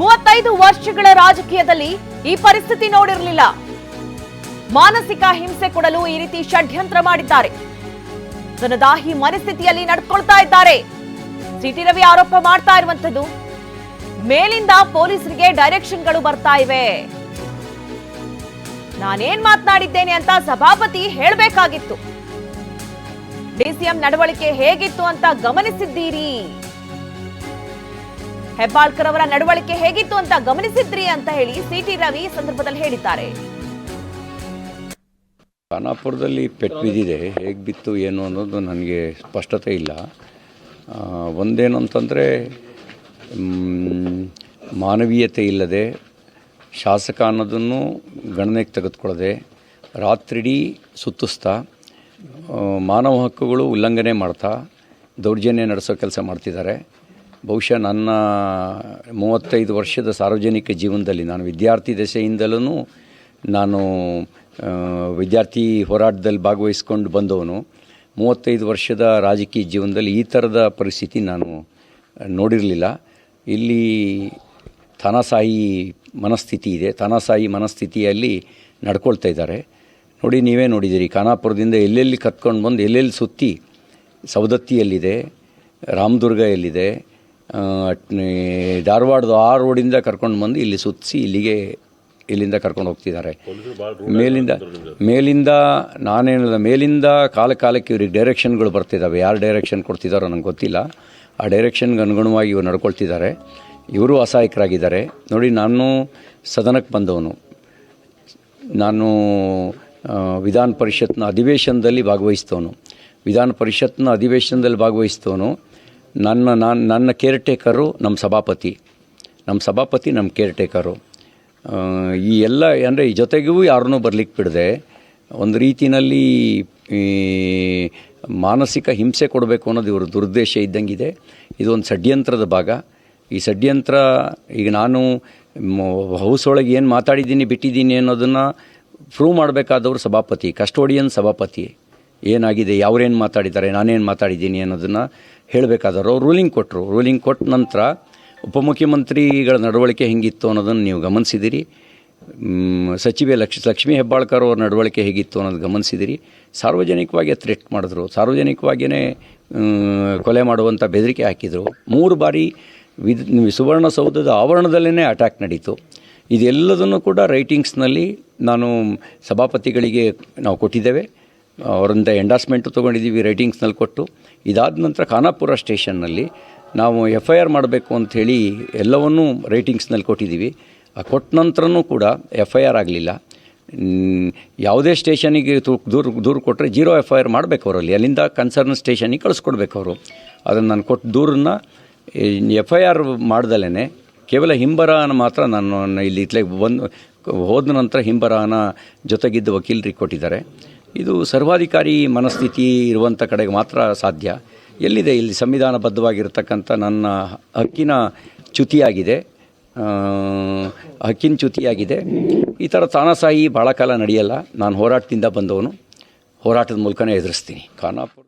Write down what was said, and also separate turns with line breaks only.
ಮೂವತ್ತೈದು ವರ್ಷಗಳ ರಾಜಕೀಯದಲ್ಲಿ ಈ ಪರಿಸ್ಥಿತಿ ನೋಡಿರಲಿಲ್ಲ. ಮಾನಸಿಕ ಹಿಂಸೆ ಕೊಡಲು ಈ ರೀತಿ ಷಡ್ಯಂತ್ರ ಮಾಡಿದ್ದಾರೆ. ಜನದಾಹಿ ಮನಸ್ಥಿತಿಯಲ್ಲಿ ನಡ್ಕೊಳ್ತಾ ಇದ್ದಾರೆ. ಸಿಟಿ ರವಿ ಆರೋಪ ಮಾಡ್ತಾ ಇರುವಂತದ್ದು ಮೇಲಿಂದ ಪೊಲೀಸರಿಗೆ ಡೈರೆಕ್ಷನ್ಗಳು ಬರ್ತಾ ಇವೆ. ನಾನೇನ್ ಮಾತನಾಡಿದ್ದೇನೆ ಅಂತ ಸಭಾಪತಿ ಹೇಳಬೇಕಾಗಿತ್ತು. ಡಿಸಿಎಂ ನಡವಳಿಕೆ ಹೇಗಿತ್ತು ಅಂತ ಗಮನಿಸಿದ್ದೀರಿ. ಹೆಬ್ಬಾಳ್ಕರ್ ಅವರ ನಡವಳಿಕೆ ಹೇಗಿತ್ತು ಅಂತ ಗಮನಿಸಿದ್ರಿ ಅಂತ ಹೇಳಿ ಸಿಟಿ ರವಿ ಸಂದರ್ಭದಲ್ಲಿ ಹೇಳಿದ್ದಾರೆ.
ಖಾನಾಪುರದಲ್ಲಿ ಪೆಟ್ಟು ಬಿದ್ದಿದೆ. ಹೇಗೆ ಬಿತ್ತು, ಏನು ಅನ್ನೋದು ನನಗೆ ಸ್ಪಷ್ಟತೆ ಇಲ್ಲ. ಒಂದೇನು ಅಂತಂದರೆ ಮಾನವೀಯತೆ ಇಲ್ಲದೆ ಶಾಸಕ ಅನ್ನೋದನ್ನು ಗಣನೆಗೆ ತೆಗೆದುಕೊಳ್ಳದೆ ರಾತ್ರಿಡೀ ಸುತ್ತಿಸ್ತಾ ಮಾನವ ಹಕ್ಕುಗಳು ಉಲ್ಲಂಘನೆ ಮಾಡ್ತಾ, ದೌರ್ಜನ್ಯ ನಡೆಸೋ ಕೆಲಸ ಮಾಡ್ತಿದ್ದಾರೆ. ಬಹುಶಃ ನನ್ನ ಮೂವತ್ತೈದು ವರ್ಷದ ಸಾರ್ವಜನಿಕ ಜೀವನದಲ್ಲಿ ನಾನು ವಿದ್ಯಾರ್ಥಿ ದೆಸೆಯಿಂದಲೂ ನಾನು ವಿದ್ಯಾರ್ಥಿ ಹೋರಾಟದಲ್ಲಿ ಭಾಗವಹಿಸ್ಕೊಂಡು ಬಂದವನು. ಮೂವತ್ತೈದು ವರ್ಷದ ರಾಜಕೀಯ ಜೀವನದಲ್ಲಿ ಈ ಥರದ ಪರಿಸ್ಥಿತಿ ನಾನು ನೋಡಿರಲಿಲ್ಲ. ಇಲ್ಲಿ ತನಸಾಯಿ ಮನಸ್ಥಿತಿ ಇದೆ. ತನಸಾಯಿ ಮನಸ್ಥಿತಿಯಲ್ಲಿ ನಡ್ಕೊಳ್ತಾ ಇದ್ದಾರೆ. ನೋಡಿ, ನೀವೇ ನೋಡಿದ್ದೀರಿ, ಖಾನಾಪುರದಿಂದ ಎಲ್ಲೆಲ್ಲಿ ಕತ್ಕೊಂಡು ಬಂದು ಎಲ್ಲೆಲ್ಲಿ ಸುತ್ತಿ ಸವದತ್ತಿಯಲ್ಲಿದೆ, ರಾಮದುರ್ಗ ಎಲ್ಲಿದೆ ಧಾರವಾಡದ ಆ ರೋಡಿಂದ ಕರ್ಕೊಂಡು ಬಂದು ಇಲ್ಲಿ ಸುತ್ತಿಸಿ ಇಲ್ಲಿಗೆ ಇಲ್ಲಿಂದ ಕರ್ಕೊಂಡು ಹೋಗ್ತಿದ್ದಾರೆ. ಮೇಲಿಂದ ಮೇಲಿಂದ ನಾನೇನಿಲ್ಲ ಮೇಲಿಂದ ಕಾಲ ಕಾಲಕ್ಕೆ ಇವ್ರಿಗೆ ಡೈರೆಕ್ಷನ್ಗಳು ಬರ್ತಿದ್ದಾವೆ ಯಾರು ಡೈರೆಕ್ಷನ್ ಕೊಡ್ತಿದ್ದಾರೋ ನನಗೆ ಗೊತ್ತಿಲ್ಲ. ಆ ಡೈರೆಕ್ಷನ್ಗೆ ಅನುಗುಣವಾಗಿ ಇವರು ನಡ್ಕೊಳ್ತಿದ್ದಾರೆ. ಇವರು ಅಸಹಾಯಕರಾಗಿದ್ದಾರೆ. ನೋಡಿ ನಾನು ಸದನಕ್ಕೆ ಬಂದವನು. ನಾನು ವಿಧಾನ ಪರಿಷತ್ನ ಅಧಿವೇಶನದಲ್ಲಿ ಭಾಗವಹಿಸ್ತವನು. ವಿಧಾನ ಪರಿಷತ್ನ ಅಧಿವೇಶನದಲ್ಲಿ ಭಾಗವಹಿಸ್ತವನು. ನನ್ನ ನಾನು, ನನ್ನ ಕೇರ್ ಟೇಕರು ನಮ್ಮ ಸಭಾಪತಿ. ನಮ್ಮ ಸಭಾಪತಿ ನಮ್ಮ ಕೇರ್ ಟೇಕರು ಈ ಎಲ್ಲ, ಅಂದರೆ ಈ ಜೊತೆಗೂ ಯಾರನ್ನೂ ಬರ್ಲಿಕ್ಕೆ ಬಿಡದೆ. ಒಂದು ರೀತಿಯಲ್ಲಿ ಮಾನಸಿಕ ಹಿಂಸೆ ಕೊಡಬೇಕು ಅನ್ನೋದು ಇವರು ದುರುದ್ದೇಶ ಇದ್ದಂಗಿದೆ. ಇದೊಂದು ಷಡ್ಯಂತ್ರದ ಭಾಗ. ಈ ಷಡ್ಯಂತ್ರ, ಈಗ ನಾನು ಹೌಸ್ ಒಳಗೆ ಏನು ಮಾತಾಡಿದ್ದೀನಿ, ಬಿಟ್ಟಿದ್ದೀನಿ ಅನ್ನೋದನ್ನು ಪ್ರೂವ್ ಮಾಡಬೇಕಾದವರು ಸಭಾಪತಿ ಕಸ್ಟೋಡಿಯನ್ ಸಭಾಪತಿ. ಏನಾಗಿದೆ, ಯಾವ್ರೇನು ಮಾತಾಡಿದ್ದಾರೆ, ನಾನೇನು ಮಾತಾಡಿದ್ದೀನಿ ಅನ್ನೋದನ್ನು ಹೇಳಬೇಕಾದವರು ಅವ್ರು ರೂಲಿಂಗ್ ಕೊಟ್ಟರು ರೂಲಿಂಗ್ ಕೊಟ್ಟ ನಂತರ ಉಪಮುಖ್ಯಮಂತ್ರಿಗಳ ನಡವಳಿಕೆ ಹೆಂಗಿತ್ತು ಅನ್ನೋದನ್ನು ನೀವು ಗಮನಿಸಿದಿರಿ. ಸಚಿವೆ ಲಕ್ಷ, ಲಕ್ಷ್ಮೀ ಹೆಬ್ಬಾಳ್ಕರ್ ಅವ್ರ ನಡವಳಿಕೆ ಹೇಗಿತ್ತು ಅನ್ನೋದು ಗಮನಿಸಿದಿರಿ. ಸಾರ್ವಜನಿಕವಾಗಿ ಥ್ರೆಟ್ ಮಾಡಿದ್ರು. ಸಾರ್ವಜನಿಕವಾಗಿಯೇ ಕೊಲೆ ಮಾಡುವಂಥ ಬೆದರಿಕೆ ಹಾಕಿದರು. ಮೂರು ಬಾರಿ ವಿದ್ ಸುವರ್ಣಸೌಧದ ಆವರಣದಲ್ಲೇ ಅಟ್ಯಾಕ್ ನಡೀತು. ಇದೆಲ್ಲದನ್ನು ಕೂಡ ರೈಟಿಂಗ್ಸ್ನಲ್ಲಿ ನಾನು ಸಭಾಪತಿಗಳಿಗೆ ನಾವು ಕೊಟ್ಟಿದ್ದೇವೆ. ಅವರಿಂದ ಎಂಡಾಸ್ಮೆಂಟು ತೊಗೊಂಡಿದ್ದೀವಿ ರೈಟಿಂಗ್ಸ್ನಲ್ಲಿ ಕೊಟ್ಟು. ಇದಾದ ನಂತರ ಖಾನಾಪುರ ಸ್ಟೇಷನ್ನಲ್ಲಿ ನಾವು ಎಫ್ ಐ ಆರ್ ಮಾಡಬೇಕು ಅಂಥೇಳಿ ಎಲ್ಲವನ್ನೂ ರೈಟಿಂಗ್ಸ್ನಲ್ಲಿ ಕೊಟ್ಟಿದ್ದೀವಿ. ಕೊಟ್ಟ ನಂತರನೂ ಕೂಡ ಎಫ್ ಐ ಆರ್ ಆಗಲಿಲ್ಲ ಯಾವುದೇ ಸ್ಟೇಷನಿಗೆ ದೂರು ದೂರು ಕೊಟ್ಟರೆ ಜೀರೋ ಎಫ್ ಐ ಆರ್ ಮಾಡಬೇಕು ಅವರಲ್ಲಿ. ಅಲ್ಲಿಂದ ಕನ್ಸರ್ನ್ ಸ್ಟೇಷನಿಗೆ ಕಳಿಸ್ಕೊಡ್ಬೇಕು ಅವರು. ಅದನ್ನು ನಾನು ಕೊಟ್ಟು ದೂರನ್ನ ಎಫ್ ಐ ಆರ್ ಮಾಡ್ದಲೇ ಕೇವಲ ಹಿಂಬರಾನ ಮಾತ್ರ ನಾನು ಇಲ್ಲಿ ಇತ್ಲೆ ಬಂದು, ಹೋದ ನಂತರ ಹಿಂಬರಾನ ಜೊತೆಗಿದ್ದ ವಕೀಲರಿಗೆ ಕೊಟ್ಟಿದ್ದಾರೆ. ಇದು ಸರ್ವಾಧಿಕಾರಿ ಮನಸ್ಥಿತಿ ಇರುವಂಥ ಕಡೆಗೆ ಮಾತ್ರ ಸಾಧ್ಯ. ಎಲ್ಲಿದೆ? ಇಲ್ಲಿ ಸಂವಿಧಾನಬದ್ಧವಾಗಿರ್ತಕ್ಕಂಥ ನನ್ನ ಹಕ್ಕಿನ ಚ್ಯುತಿಯಾಗಿದೆ. ಹಕ್ಕಿನ ಚ್ಯುತಿಯಾಗಿದೆ. ಈ ಥರ ತಾನಾಸಾಹಿ ಭಾಳ ಕಾಲ ನಡೆಯಲ್ಲ. ನಾನು ಹೋರಾಟದಿಂದ ಬಂದವನು. ಹೋರಾಟದ ಮೂಲಕನೇ ಎದುರಿಸ್ತೀನಿ. ಖಾನಾಪುರ